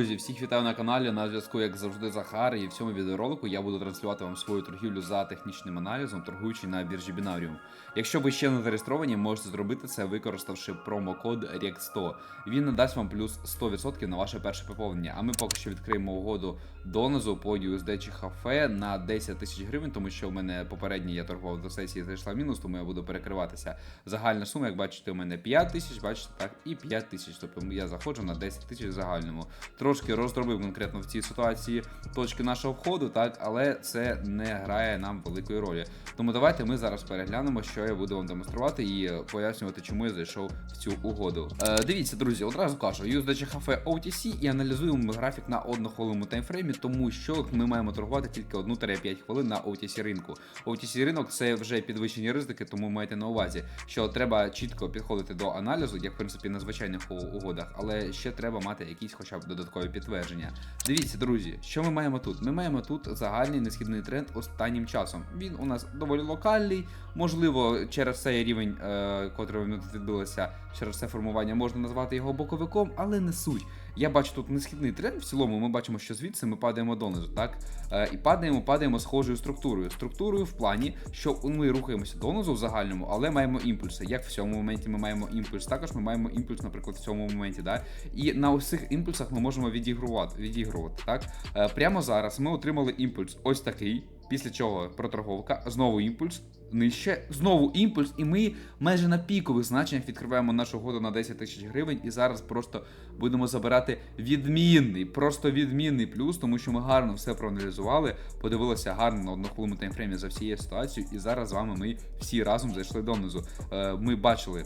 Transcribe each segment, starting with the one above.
Друзі, всіх вітаю на каналі. На зв'язку, як завжди, Захар. І в цьому відеоролику я буду транслювати вам свою торгівлю за технічним аналізом, торгуючи на біржі Binarium. Якщо ви ще не зареєстровані, можете зробити це, використавши промокод REX100. Він надасть вам плюс 100% на ваше перше поповнення. А ми поки що відкриємо угоду донизу по USD чи хафе на 10 тисяч гривень, тому що в мене попередній я торгував до сесії, зайшла мінус, тому я буду перекриватися. Загальна сума, як бачите, у мене 5 тисяч, бачите, так, і 5 тисяч. Тобто я заходжу на 10 тисяч в загальному. Трошки роздробив конкретно в цій ситуації точки нашого входу, так, але це не грає нам великої ролі. Тому давайте ми зараз переглянемо, що я буду вам демонструвати і пояснювати, чому я зайшов в цю угоду. Е, дивіться, друзі, одразу кажу, USD Cafe OTC і аналізуємо графік на однохвилинному таймфреймі, тому що ми маємо торгувати тільки 1-5 хвилин на OTC ринку. OTC ринок це вже підвищені ризики, тому майте на увазі, що треба чітко підходити до аналізу, як в принципі на звичайних угодах, але ще треба мати якісь хоча б додаткові підтвердження. Дивіться, друзі, що ми маємо тут? Ми маємо тут загальний несхідний тренд останнім часом. Він у нас доволі локальний, можливо, через цей рівень, е, котрий ми тут відбилося, через це формування можна назвати його боковиком, але не суть. Я бачу тут несхідний тренд. В цілому ми бачимо, що звідси ми падаємо донизу, так? Е, і падаємо, падаємо схожою структурою. Структурою в плані, що ми рухаємося донизу в загальному, але маємо імпульси. Як в цьому моменті ми маємо імпульс, також ми маємо імпульс, наприклад, в цьому моменті. Да? І на цих імпульсах ми можемо відігрувати. відігрувати так? Е, прямо зараз ми отримали імпульс ось такий. Після чого проторговка, знову імпульс, нижче, знову імпульс, і ми майже на пікових значеннях відкриваємо нашу угоду на 10 тисяч гривень. І зараз просто будемо забирати відмінний, просто відмінний плюс, тому що ми гарно все проаналізували, подивилися гарно на однохвилинному таймфреймі за всією ситуацією, і зараз з вами ми всі разом зайшли донизу. Е, Ми бачили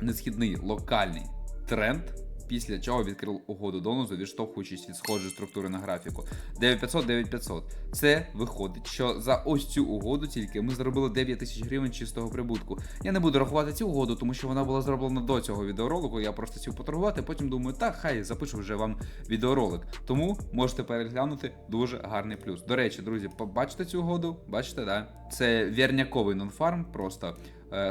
несхідний локальний тренд. Після чого відкрив угоду донозу, відштовхуючись від схожої структури на графіку. 9500, 9500. Це виходить, що за ось цю угоду тільки ми заробили 9 тисяч гривень чистого прибутку. Я не буду рахувати цю угоду, тому що вона була зроблена до цього відеоролику. Я просто хотів поторгувати, потім думаю, так, хай запишу вже вам відеоролик. Тому можете переглянути дуже гарний плюс. До речі, друзі, побачите цю угоду? Бачите, да? Це вірняковий нонфарм, просто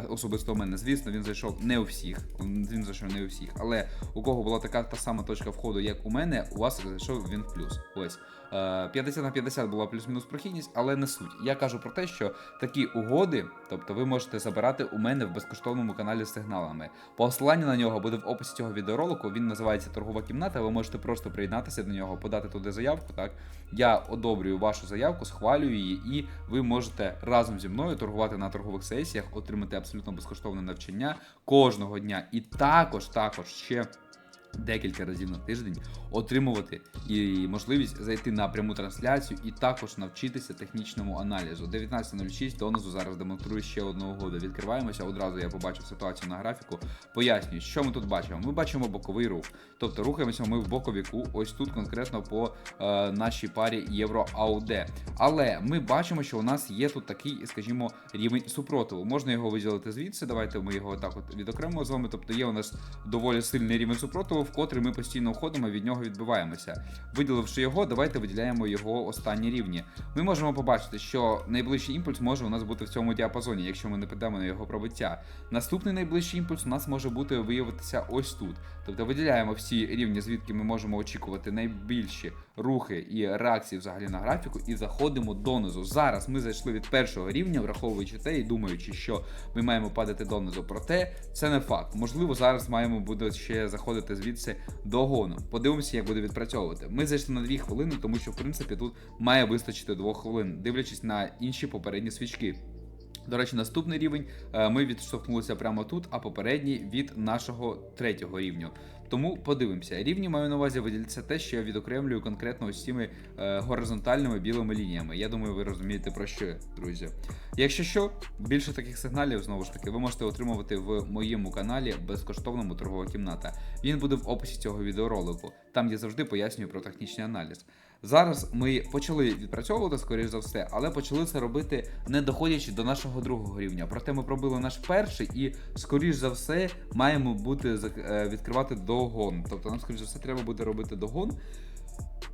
особисто у мене, звісно, він зайшов не у всіх. Він зайшов не у всіх, але у кого була така та сама точка входу, як у мене, у вас зайшов він в плюс. Ось. Е, 50 на 50 була плюс-мінус прохідність, але не суть. Я кажу про те, що такі угоди, тобто ви можете забирати у мене в безкоштовному каналі з сигналами. Посилання на нього буде в описі цього відеоролику. Він називається Торгова кімната. Ви можете просто приєднатися до нього, подати туди заявку. Так я одобрюю вашу заявку, схвалюю її, і ви можете разом зі мною торгувати на торгових сесіях, отримати абсолютно безкоштовне навчання кожного дня. І також, також ще. Декілька разів на тиждень отримувати і можливість зайти на пряму трансляцію і також навчитися технічному аналізу. 19.06 донизу зараз демонструю ще одну угоду. Відкриваємося. Одразу я побачив ситуацію на графіку. Пояснюю, що ми тут бачимо. Ми бачимо боковий рух, тобто рухаємося ми в боковіку. Ось тут конкретно по е, нашій парі євро АУД. Але ми бачимо, що у нас є тут такий, скажімо, рівень супротиву. Можна його виділити звідси. Давайте ми його так от відокремимо з вами. Тобто є у нас доволі сильний рівень супротиву, в котрий ми постійно входимо, від нього відбиваємося. Виділивши його, давайте виділяємо його останні рівні. Ми можемо побачити, що найближчий імпульс може у нас бути в цьому діапазоні, якщо ми не підемо на його пробиття. Наступний найближчий імпульс у нас може бути виявитися ось тут. Тобто виділяємо всі рівні, звідки ми можемо очікувати найбільші рухи і реакції взагалі на графіку, і заходимо донизу. Зараз ми зайшли від першого рівня, враховуючи те і думаючи, що ми маємо падати донизу. Проте це не факт. Можливо, зараз маємо буде ще заходити звідси догоном. Подивимося, як буде відпрацьовувати. Ми зайшли на 2 хвилини, тому що в принципі тут має вистачити 2 хвилин, дивлячись на інші попередні свічки. До речі, наступний рівень е, ми відштовхнулися прямо тут, а попередній від нашого третього рівню. Тому подивимося. Рівні маю на увазі виділяться те, що я відокремлюю конкретно ось цими е, горизонтальними білими лініями. Я думаю, ви розумієте про що, друзі. Якщо що, більше таких сигналів, знову ж таки, ви можете отримувати в моєму каналі безкоштовному торгова кімната. Він буде в описі цього відеоролику. Там я завжди пояснюю про технічний аналіз. Зараз ми почали відпрацьовувати, скоріш за все, але почали це робити не доходячи до нашого другого рівня. Проте ми пробили наш перший і, скоріш за все, маємо бути е, відкривати догон. Тобто нам, скоріш за все, треба буде робити догон.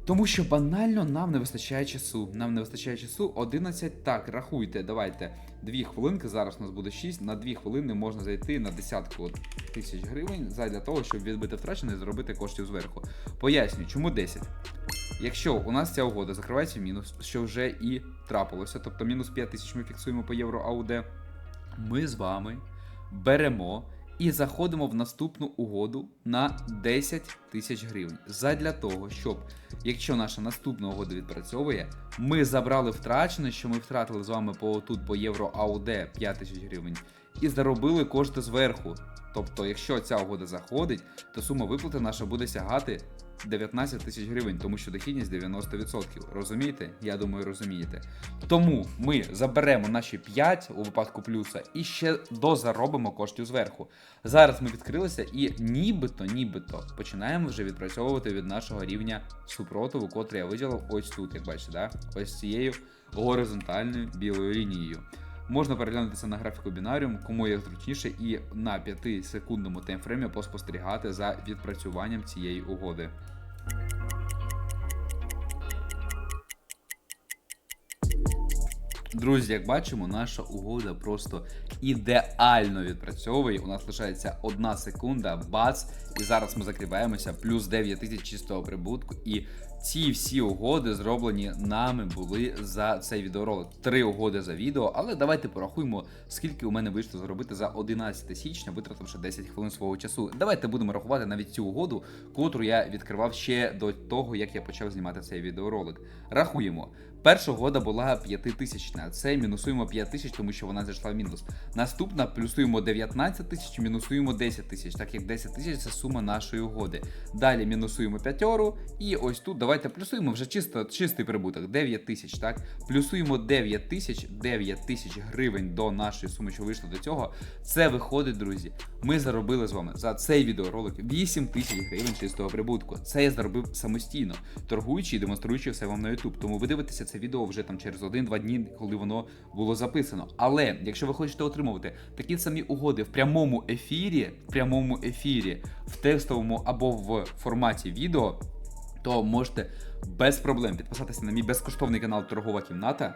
Тому що банально нам не вистачає часу. Нам не вистачає часу 11. Так, рахуйте, давайте. Дві хвилинки, зараз у нас буде 6. На дві хвилини можна зайти на десятку тисяч гривень для того, щоб відбити втрачене і зробити коштів зверху. Поясню, чому 10? Якщо у нас ця угода закривається мінус, що вже і трапилося, тобто мінус 5 тисяч ми фіксуємо по євро АУД, ми з вами беремо і заходимо в наступну угоду на 10 тисяч гривень. Задля того, щоб якщо наша наступна угода відпрацьовує, ми забрали втрачене, що ми втратили з вами по тут по євро АУД 5 тисяч гривень, і заробили кошти зверху. Тобто, якщо ця угода заходить, то сума виплати наша буде сягати 19 тисяч гривень, тому що дохідність 90%. Розумієте? Я думаю, розумієте. Тому ми заберемо наші 5 у випадку плюса і ще дозаробимо коштів зверху. Зараз ми відкрилися і нібито, нібито починаємо вже відпрацьовувати від нашого рівня супротиву, котрий я виділив ось тут, як бачите, да? ось цією горизонтальною білою лінією. Можна переглянутися на графіку бінаріум, кому як зручніше, і на 5 секундному таймфреймі поспостерігати за відпрацюванням цієї угоди. Друзі, як бачимо, наша угода просто ідеально відпрацьовує. У нас лишається одна секунда, бац, і зараз ми закриваємося, плюс 9 тисяч чистого прибутку. І ці всі угоди зроблені нами були за цей відеоролик. Три угоди за відео, але давайте порахуємо, скільки у мене вийшло зробити за 11 січня, витративши 10 хвилин свого часу. Давайте будемо рахувати навіть цю угоду, котру я відкривав ще до того, як я почав знімати цей відеоролик. Рахуємо. Перша угода була 5000, це мінусуємо 5 тисяч, тому що вона зайшла в мінус. Наступна плюсуємо 19 тисяч, мінусуємо 10 тисяч, так як 10 тисяч це сума нашої угоди. Далі мінусуємо п'ятеру, і ось тут давайте плюсуємо вже чисто чистий прибуток 9 тисяч. Так, плюсуємо 9 тисяч, 9 тисяч гривень до нашої суми, що вийшло до цього. Це виходить, друзі. Ми заробили з вами за цей відеоролик 8 тисяч гривень чистого прибутку. Це я заробив самостійно, торгуючи і демонструючи все вам на YouTube. Тому ви дивитеся це відео вже там через 1-2 дні, коли воно було записано. Але якщо ви хочете отримувати такі самі угоди в прямому ефірі, в прямому ефірі, в текстовому або в форматі відео, то можете без проблем підписатися на мій безкоштовний канал Торгова кімната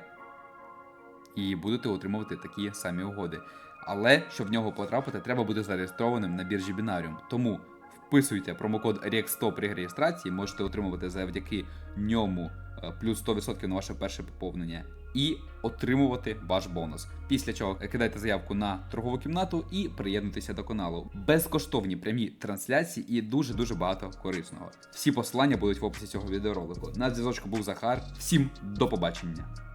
і будете отримувати такі самі угоди. Але щоб в нього потрапити, треба бути зареєстрованим на біржі Binarium. Тому вписуйте промокод REX100 при реєстрації, можете отримувати завдяки ньому е, плюс 100% на ваше перше поповнення і отримувати ваш бонус. Після чого кидайте заявку на торгову кімнату і приєднуйтеся до каналу. Безкоштовні прямі трансляції і дуже дуже багато корисного. Всі посилання будуть в описі цього відеоролику. На зв'язочку був Захар. Всім до побачення.